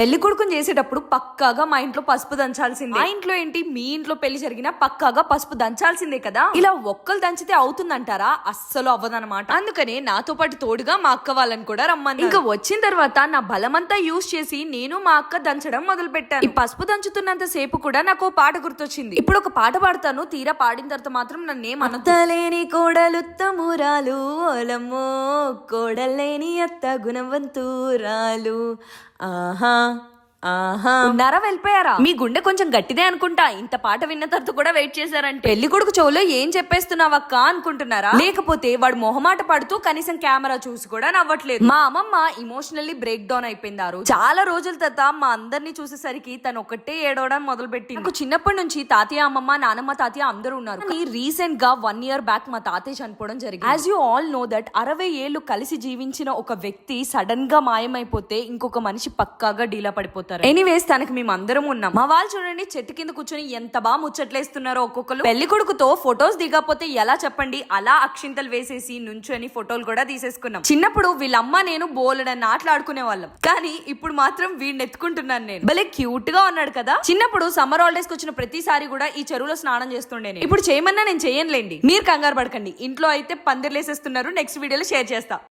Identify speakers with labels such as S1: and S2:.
S1: పెళ్ళి కొడుకుని చేసేటప్పుడు పక్కాగా మా ఇంట్లో పసుపు దంచాల్సిందే. మా ఇంట్లో ఏంటి? మీ ఇంట్లో పెళ్ళి జరిగినా పక్కాగా పసుపు దంచాల్సిందే కదా. ఇలా ఒక్కలు దంచితే అవుతుందంటారా? అస్సలు అవ్వదన్నమాట. అందుకనే నాతో పాటు తోడుగా మా అక్క వాళ్ళని కూడా రమ్మని ఇంకా వచ్చిన తర్వాత నా బలమంతా యూజ్ చేసి నేను మా అక్క దంచడం మొదలు పెట్టాను ఈ పసుపు దంచుతున్నంత సేపు కూడా నాకు పాట గుర్తొచ్చింది. ఇప్పుడు ఒక పాట పాడతాను. తీరా పాడిన తర్వాత మాత్రం నన్నేం అనతలేని కోడలు తమురాలు ఓలమ్మో కోడలేని అత్త గుణవంతురాలు. ఆహా ఉన్నారా వెళ్ళిపోయారా? మీ గుండె కొంచెం గట్టిదే అనుకుంటా. ఇంత పాట విన్న తర్వాత కూడా వెయిట్ చేశారంటే. పెళ్ళి కొడుకు చెవులో ఏం చెప్పేస్తున్నావక్క అనుకుంటున్నారా? లేకపోతే వాడు మొహమాట పడుతూ కనీసం కెమెరా చూసి కూడా నవ్వట్లేదు. మా అమ్మమ్మ ఇమోషనల్లీ బ్రేక్ డౌన్ అయిపోయింది ఆ రోజు. చాలా రోజుల తర్వాత మా అందరినీ చూసేసరికి తను ఒక్కటే ఏడవడం మొదలు పెట్టింది నాకు చిన్నప్పటి నుంచి తాతయ్య అమ్మమ్మ నానమ్మ తాతయ్య అందరూ ఉన్నారు. కానీ రీసెంట్గా వన్ ఇయర్ బ్యాక్ మా తాతయ్య చనిపోవడం జరిగింది. As you all know that అరవై ఏళ్ళు కలిసి జీవించిన ఒక వ్యక్తి సడన్గా మాయమైపోతే ఇంకొక మనిషి పక్కాగా డీలా పడిపోతారు ఎనీవేస్ తనకి మేము అందరం ఉన్నాం. మా వాళ్ళు చూడండి చెట్టు కింద కూర్చొని ఎంత బాగా ముచ్చట్లేస్తున్నారో ఒక్కొక్కరు పెళ్ళి కొడుకుతో ఫొటోస్ దిగకపోతే ఎలా చెప్పండి? అలా అక్షింతలు వేసేసి నుంచొని ఫోటోలు కూడా తీసేసుకున్నాం. చిన్నప్పుడు వీళ్ళమ్మ నేను బోలెడని ఆటలు ఆడుకునే వాళ్ళం కానీ ఇప్పుడు మాత్రం వీడిని ఎత్తుకుంటున్నాను నేను. భలే క్యూట్గా ఉన్నాడు కదా. చిన్నప్పుడు సమ్మర్ హాలిడేస్కి వచ్చిన ప్రతిసారి కూడా ఈ చెరువులో స్నానం చేస్తుండే ఇప్పుడు చేయమన్నా నేను చేయనులేండి. మీరు కంగారు పడకండి. ఇంట్లో అయితే పందిర్లేసేస్తున్నారు. నెక్స్ట్ వీడియోలో షేర్ చేస్తా.